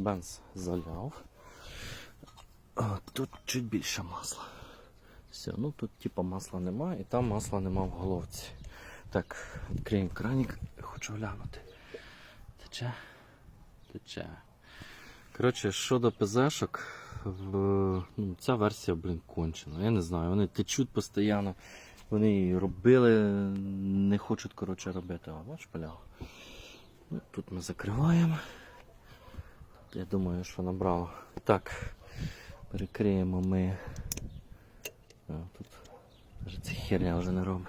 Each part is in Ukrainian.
бенз заляв. А, тут чуть більше масла. Все, ну тут типа масла нема, і там масла нема в головці. Так, відкриємо краник, хочу глянути. Тече? Тече. Коротше, щодо ПЗшок, в, ну, ця версія, блін, кончена. Я не знаю, вони течуть постійно. Вони її робили, не хочуть, коротше, робити. А бач, паляв. Ну, тут ми закриваємо. Я думаю, що набрало. Так, перекриємо ми. А, тут ця херня вже не робить.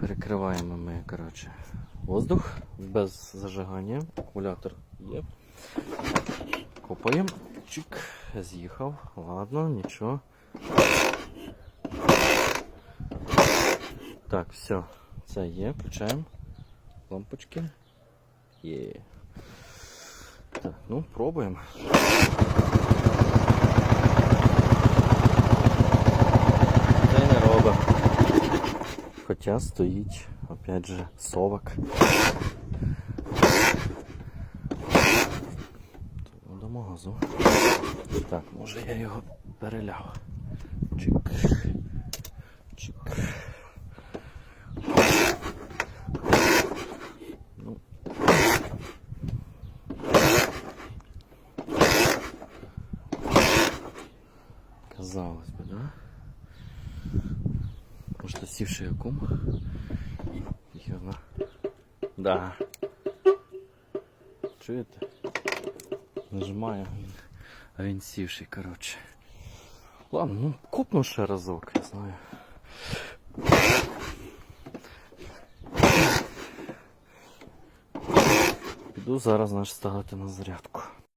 Перекриваємо ми, коротше, воздух без зажигання. Акумулятор є. Копаємо. Чик, з'їхав. Ладно, нічого. Так, все, це є. Включаємо. Лампочки. Є. Ну, пробуємо. Та й не робить. Хоча стоїть, опять же, совок. До магазу. Так, може я його переляв. Чик. Чик. Казалось би, да? Просто сівший акум. Йона. Да. Чуєте? Нажимаю, він- а він сівший, коротше. Ладно, ну копну ще разок, я знаю. Піду зараз наш ставити на зарядку.